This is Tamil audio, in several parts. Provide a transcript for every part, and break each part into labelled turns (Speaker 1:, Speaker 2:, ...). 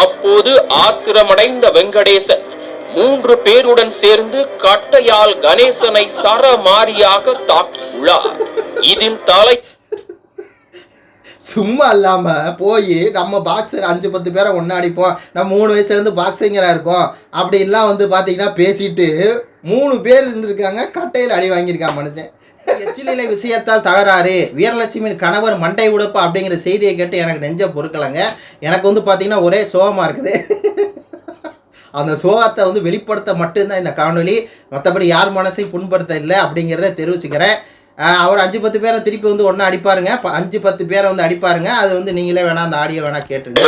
Speaker 1: அப்போது ஆத்திரமடைந்த வெங்கடேசன் மூன்று பேருடன் சேர்ந்து கட்டையால் கணேசனை சரமாரியாக தாக்கியுள்ளார். இதில் தலை
Speaker 2: சும்மா இல்லாமல் போய் நம்ம பாக்ஸர் அஞ்சு பத்து பேரை ஒன்றா அடிப்போம் நம்ம மூணு வயசுலேருந்து பாக்ஸிங்கராக இருக்கோம். அப்படின்லாம் வந்து பார்த்தீங்கன்னா பேசிட்டு மூணு பேர் இருந்திருக்காங்க கட்டையில் அடி வாங்கியிருக்கான் மனுஷன். எச்சிலை விஷயத்தால் தகராறு. வீரலட்சுமியின் கணவர் மண்டை உடுப்பு அப்படிங்கிற செய்தியை கேட்டு எனக்கு நெஞ்ச பொறுக்கலைங்க. எனக்கு வந்து பார்த்தீங்கன்னா ஒரே சோகமாக இருக்குது. அந்த சோகத்தை வந்து வெளிப்படுத்த மட்டும்தான் இந்த காணொளி. மற்றபடி யார் மனசையும் புண்படுத்த இல்லை அப்படிங்கிறத தெரிவிச்சுக்கிறேன். அவர் அஞ்சு பத்து பேரை திருப்பி வந்து ஒன்றா அடிப்பாருங்க. அஞ்சு பத்து பேரை வந்து அடிப்பாருங்க. அது வந்து நீங்களே வேணா அந்த ஆடியோ வேணா கேட்டுருங்க.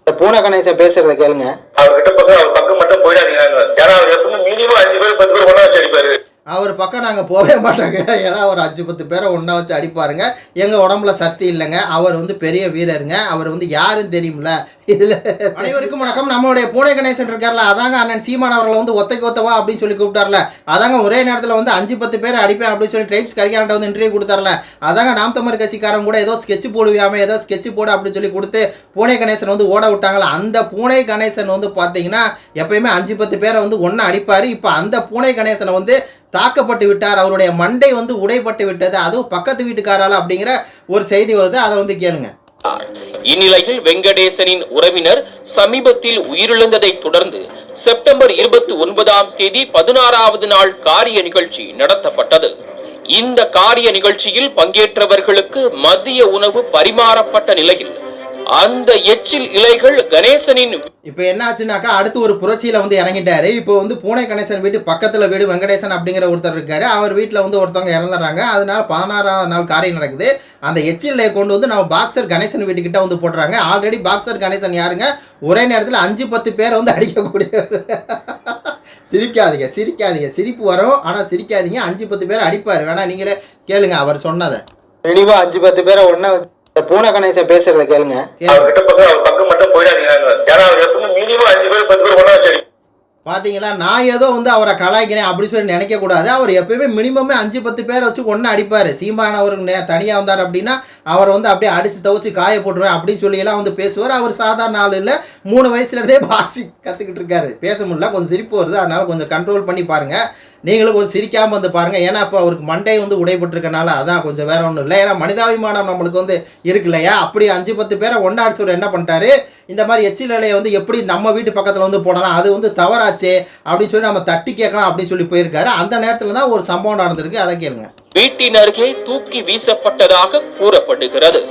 Speaker 3: இந்த பூனை கணேசன் பேசுறத கேளுங்க.
Speaker 4: அவர்கிட்ட பக்கம் அவர் பக்கம் மட்டும் போயிடாதீங்க. ஏன்னா அவர் எப்பவுமே மினிமம் அஞ்சு பேர் பத்து பேர் ஒண்ணா வச்சு அடிப்பாரு
Speaker 2: அவர் பக்கம் நாங்கள் போகவே மாட்டோங்க. ஏன்னா அவர் அஞ்சு பத்து பேரை ஒன்றா வச்சு அடிப்பாருங்க. எங்கள் உடம்புல சக்தி இல்லைங்க. அவர் வந்து பெரிய வீரருங்க. அவர் வந்து யாருன்னு தெரியும்ல. இதில் அனைவருக்கும் வணக்கம். நம்மளுடைய பூனை கணேசன் இருக்கார்ல. அதாங்க அண்ணன் சீமான் அவர்களை வந்து ஒத்தைக்கு ஒத்தவா அப்படின்னு சொல்லி கூப்பிட்டார்ல. அதாங்க ஒரே நேரத்தில் வந்து அஞ்சு பத்து பேர் அடிப்பேன் அப்படின்னு சொல்லி ட்ரைப்ஸ் கரிகாண்ட வந்து இன்டர்வியூ கொடுத்தார்ல. அதாங்க நாம் தமிழ் கட்சிக்காரன் கூட ஏதோ ஸ்கெட்ச் போடுவியாம ஏதோ ஸ்கெட்ச் போடு அப்படின்னு சொல்லி கொடுத்து பூனை கணேசன் வந்து ஓட விட்டாங்களா அந்த பூனை கணேசன் வந்து பார்த்தீங்கன்னா எப்பயுமே அஞ்சு பத்து பேரை வந்து ஒன்றா அடிப்பார். இப்போ அந்த பூனை கணேசனை வந்து தாக்கப்பட்டு விட்டார் அவருடைய மண்டை வந்து உடைப்பட்டு விட்டது அதுவும் பக்கத்து வீட்டுக்காரால் அப்படிங்கிற ஒரு செய்தி வருது அதை வந்து கேளுங்க.
Speaker 1: இந்நிலையில் வெங்கடேசனின் உறவினர் சமீபத்தில் உயிரிழந்ததை தொடர்ந்து செப்டம்பர் இருபத்தி ஒன்பதாம் தேதி பதினாறாவது நாள் காரிய நிகழ்ச்சி நடத்தப்பட்டது. இந்த காரிய நிகழ்ச்சியில் பங்கேற்றவர்களுக்கு மதிய உணவு பரிமாறப்பட்ட நிலையில் அந்த எச்சில் இலைகள் கணேசனின்
Speaker 2: இப்போ என்ன ஆச்சுனாக்கா அடுத்து ஒரு புரட்சியில் வந்து இறங்கிட்டாரு. இப்போ வந்து பூனை கணேசன் வீட்டு பக்கத்தில் வீடு வெங்கடேசன் அப்படிங்கிற ஒருத்தர் இருக்காரு. அவர் வீட்டில் வந்து ஒருத்தவங்க இறந்துடுறாங்க அதனால பதினாறாம் நாள் காரியம் நடக்குது. அந்த எச்சிலை கொண்டு வந்து நம்ம பாக்ஸர் கணேசன் வீட்டுக்கிட்ட வந்து போடுறாங்க ஆல்ரெடி பாக்ஸர் கணேசன் யாருங்க? ஒரே நேரத்தில் அஞ்சு பத்து பேரை வந்து அடிக்கக்கூடியவர். சிரிக்காதீங்க சிரிக்காதீங்க. சிரிப்பு வரும். ஆனால் சிரிக்காதீங்க. அஞ்சு பத்து பேர் அடிப்பார். வேணா நீங்களே கேளுங்க அவர் சொன்னதை.
Speaker 3: மினிமம் அஞ்சு பத்து பேரை இந்த பூனை கணேசன் பேசுறத கேளுங்க.
Speaker 4: அவர்கிட்ட பக்கம் அவர் பக்கம் மட்டும் போயிடாதீங்க ஏன்னா அவர் எப்பவுமே மினிமம் அஞ்சு பேர் பத்து பேர் ஒண்ணா வச்சு அடிப்பாரு
Speaker 2: பார்த்தீங்களா நான் ஏதோ வந்து அவரை கலாய்க்கிறேன் அப்படி சொல்லி நினைக்கக்கூடாது அவர் எப்பயுமே மினிமமே அஞ்சு பத்து பேரை வச்சு ஒன்று அடிப்பார். சீமான் அவர் தனியாக வந்தார் அப்படின்னா அவரை வந்து அப்படியே அடித்து துவச்சி காய போட்டுருவேன் அப்படின்னு சொல்லியெல்லாம் வந்து பேசுவார். அவர் சாதாரண ஆள் இல்லை. மூணு வயசுலேருந்தே பாக்ஸிங் கற்றுக்கிட்டு இருக்காரு. பேச முடியல. கொஞ்சம் சிரிப்பு வருது. அதனால் கொஞ்சம் கண்ட்ரோல் பண்ணி பாருங்கள் நீங்களும் கொஞ்சம் சிரிக்காமல் வந்து பாருங்கள் ஏன்னா இப்போ அவருக்கு மண்டை வந்து உடைபட்டிருக்கனால அதான் கொஞ்சம் வேற ஒன்றும் இல்லை. ஏன்னா மனிதாபிமானம் நம்மளுக்கு வந்து இருக்கு இல்லையா? அப்படி அஞ்சு பத்து பேரை ஒன்றா அடிச்சவர் என்ன பண்ணிட்டாரு? இந்த மாதிரி எச்சில் இலையை வந்து எப்படி நம்ம வீட்டு பக்கத்தில் வந்து போடலாம்? அது வந்து தவறாச்சே அப்படின்னு சொல்லி நம்ம தட்டி கேட்கலாம் அப்படின்னு சொல்லி போயிருக்காரு. அந்த நேரத்தில் தான் ஒரு சம்பவம் நடந்திருக்கு. அதை கேளுங்க.
Speaker 1: வீட்டின் அருகே தூக்கி வீசப்பட்டதாக கூறப்படுகிறது.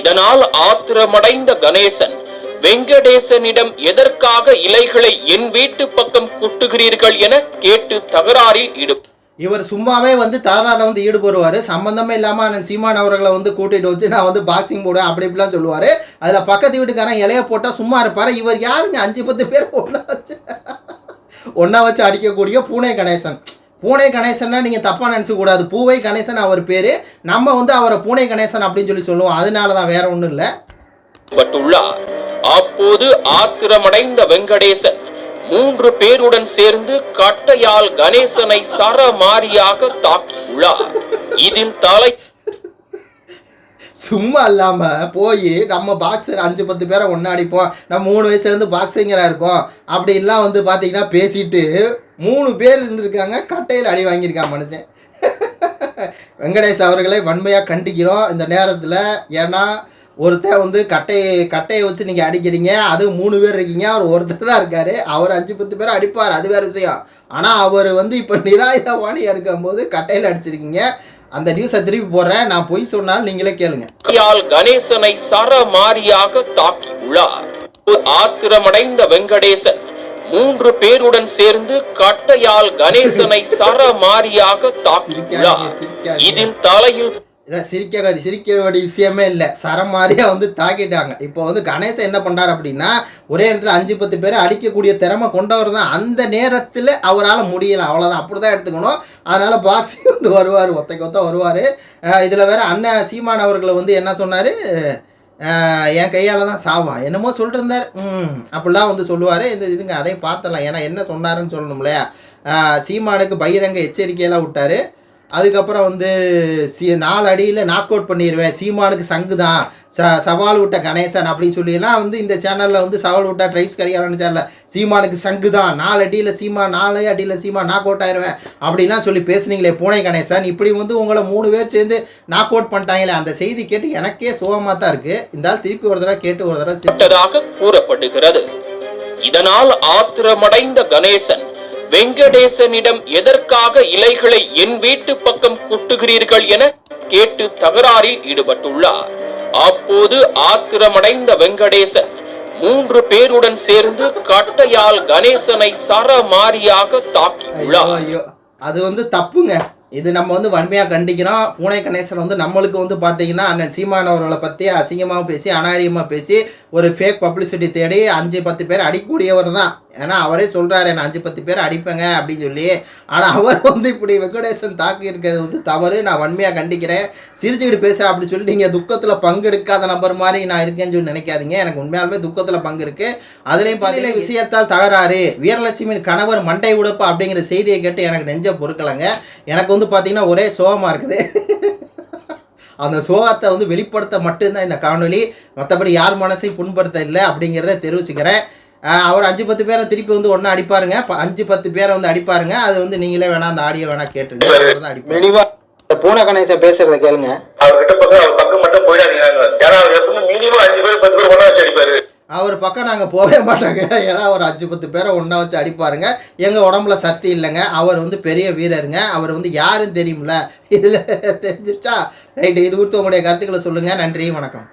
Speaker 1: இதனால் ஆத்திரமடைந்த கணேசன் வெங்கடேசனிடம் எதற்காக இலைகளை என் வீட்டு பக்கம் கொட்டுகிறீர்கள் என கேட்டு தகராறில் ஈடு
Speaker 2: இவர் சும்மாவே வந்து தகராறில் வந்து ஈடுபடுவார். சம்மந்தமே இல்லாமல் சீமான் அவர்களை வந்து கூட்டிகிட்டு வச்சு நான் வந்து பாக்ஸிங் போடுவேன் அப்படி இப்படிலாம் சொல்லுவார். அதில் பக்கத்து வீட்டுக்காரன் இலைய போட்டால் சும்மா இருப்பார். இவர் யாருங்க? அஞ்சு பத்து பேர் ஒன்றா வச்சு ஒன்றா வச்சு அடிக்கக்கூடிய பூனை கணேசன். பூனை கணேசன்னா நீங்கள் தப்பாக நினச்சக்கூடாது. பூவை கணேசன் அவர் பேர். நம்ம வந்து அவரை பூனை கணேசன் அப்படின்னு சொல்லி சொல்லுவோம். அதனால தான் வேற ஒன்றும் இல்லை.
Speaker 1: பட்டுள்ளார் அப்போது ஆத்திரமடைந்த வெங்கடேசன் மூன்று பேருடன் சேர்ந்து கட்டையால் கணேசனை சரமாரியாக தாக்கியுள்ளார். இதில் தலை
Speaker 2: சும்மா இல்லாமல் போய் நம்ம பாக்ஸர் அஞ்சு பத்து பேரை ஒன்றா அடிப்போம் நம்ம மூணு வயசுலேருந்து பாக்ஸிங்கராக இருக்கோம். அப்படின்லாம் வந்து பார்த்தீங்கன்னா பேசிட்டு மூணு பேர் இருந்திருக்காங்க. கட்டையில் அடி வாங்கியிருக்கான் மனுஷன். வெங்கடேஷ் அவர்களை வன்மையாக கண்டிக்கிறோம். இந்த நேரத்தில் ஏன்னா ஒருத்தன் வந்து கட்டையை கட்டையை வச்சு நீங்கள் அடிக்கிறீங்க அது மூணு பேர் இருக்கீங்க அவர் ஒருத்தர் தான் இருக்கார். அவர் அஞ்சு பத்து பேர் அடிப்பார் அது வேறு விஷயம். ஆனால் அவர் வந்து இப்போ நிராயுதவாணியாக இருக்கும்போது கட்டையில் அடிச்சிருக்கீங்க. அந்த நியூஸை திருப்பி போடுறேன். நான் பொய் சொன்னாலும் நீங்களே கேளுங்க.
Speaker 1: கணேசனை சரமாரியாக தாக்கியுள்ளார். ஆத்திரமடைந்த வெங்கடேசன் மூன்று பேருடன் சேர்ந்து கட்டையால் கணேசனை சரமாரியாக தாக்கியுள்ளார். இதில் தலையில்
Speaker 2: இதை சிரிக்க சிரிக்க வேண்டிய விஷயமே இல்லை. சரம் மாதிரியா வந்து தாக்கிட்டாங்க. இப்போ வந்து கணேசன் என்ன பண்ணார் அப்படின்னா ஒரே இடத்துல அஞ்சு பத்து பேர் அடிக்கக்கூடிய திறமை கொண்டவர் தான். அந்த நேரத்தில் அவரால் முடியலை. அவ்வளோதான் அப்படி தான் எடுத்துக்கணும். அதனால் பாக்ஸி வந்து வருவார். ஒத்தைக்கு ஒத்த வருவார். இதில் வேற அண்ணன் சீமான் அவர்களை வந்து என்ன சொன்னார்? என் கையால் தான் சாவான் என்னமோ சொல்லிருந்தார். ம் அப்படிலாம் வந்து சொல்லுவார். இந்த இதுங்க அதையும் பார்த்தலாம் ஏன்னா என்ன சொன்னாருன்னு சொல்லணும் இல்லையா சீமானுக்கு பகிரங்க எச்சரிக்கையெல்லாம் விட்டார். அதுக்கப்புறம் வந்து சி நாலு அடியில் நாக் அவுட் பண்ணிடுவேன் சீமானுக்கு சங்கு தான் ச சவால் விட்ட கணேசன் அப்படின்னு சொல்லிலாம் வந்து இந்த சேனலில் வந்து சவால் விட்டா ட்ரைப்ஸ் கிடையாது சேனலில் சீமானுக்கு சங்கு தான் நாலு அடியில் சீமா நாலு அடியில் சீமா நாக் அவுட் ஆயிடுவேன் அப்படின்லாம் சொல்லி பேசுனீங்களே பூனை கணேசன். இப்படி வந்து உங்களை மூணு பேர் சேர்ந்து நாக் அவுட் பண்ணிட்டாங்களே அந்த செய்தி கேட்டு எனக்கே சுகமாக தான் இருக்குது இருந்தாலும் திருப்பி ஒரு தடவை கேட்டு ஒரு தடவை
Speaker 1: கூறப்படுகிறது. இதனால் ஆத்திரமடைந்த கணேசன் வெங்கடேசனிடம் எதற்காக இலைகளை என் வீட்டு பக்கம் குட்டுகிறீர்கள் என கேட்டு தகராறில் ஈடுபட்டுள்ளார். அப்போது ஆத்திரமடைந்த வெங்கடேசன் மூன்று பேருடன் சேர்ந்து கட்டையால் கணேசனை சரமாரியாக தாக்கியுள்ளார்
Speaker 2: அது வந்து தப்புங்க. இது நம்ம வந்து வன்மையாக கண்டிக்கிறோம். பூனை கணேசன் வந்து நம்மளுக்கு வந்து பார்த்தீங்கன்னா அண்ணன் சீமான் அவர்களை பற்றி அசிங்கமாக பேசி அநாரியமாக பேசி ஒரு ஃபேக் பப்ளிசிட்டி தேடி அஞ்சு பத்து பேர் அடிக்கக்கூடியவர் தான். ஏன்னா அவரே சொல்கிறாரு நான் அஞ்சு பத்து பேர் அடிப்பேங்க அப்படின்னு சொல்லி. ஆனால் அவர் வந்து இப்படி வெங்கடேசன் தாக்கி இருக்கிறது வந்து தவறு. நான் வன்மையாக கண்டிக்கிறேன். சிரிச்சுக்கிட்டு பேசுகிறேன் அப்படி சொல்லி நீங்கள் துக்கத்தில் பங்கெடுக்காத நபர் மாதிரி நான் இருக்கேன்னு சொல்லி நினைக்காதீங்க. எனக்கு உண்மையாலுமே துக்கத்தில் பங்கு இருக்குது அதுலேயும் பார்த்தீங்கன்னா விஷயத்தால் தகராறு. வீரலட்சுமியின் கணவர் மண்டை உடுப்பு அப்படிங்கிற செய்தியை கேட்டு எனக்கு நெஞ்ச பொறுக்கலைங்க. எனக்கு வந்து பார்த்தீங்கன்னா ஒரே சோகமாக இருக்குது. அந்த சோகத்தை வந்து வெளிப்படுத்த மட்டும்தான் இந்த காணொளி. மற்றபடி யார் மனசையும் புண்படுத்த இல்லை அப்படிங்கிறத தெரிவிச்சுக்கிறேன். அவர் அஞ்சு பத்து பேரை திருப்பி வந்து ஒன்றா அடிப்பாருங்க. அஞ்சு பத்து பேரை வந்து அடிப்பாருங்க. அது வந்து நீங்களே வேணா அந்த ஆடியோ வேணா கேட்டுருங்க
Speaker 3: பூனை கணேசன் பேசுறத கேளுங்க.
Speaker 4: அவர்கிட்ட பக்கம் அவர் பக்கம் மட்டும் போயிடாதீங்க ஏன்னா அவர் எப்பவுமே மினிமம் அஞ்சு பேர் பத்து பேர் ஒண்ணா வச்சு அடிப்பாரு.
Speaker 2: அவர் பக்கம் நாங்கள் போகவே மாட்டோங்க. ஏன்னா அவர் அஞ்சு பத்து பேரை ஒன்றா வச்சு அடிப்பாருங்க. எங்கள் உடம்புல சக்தி இல்லைங்க. அவர் வந்து பெரிய வீரருங்க. அவர் வந்து யாருன்னு தெரியும்ல. இதில் தெரிஞ்சிருச்சா? ரைட்டு இது குறித்து உங்களுடைய கருத்துக்களை சொல்லுங்கள் நன்றி வணக்கம்.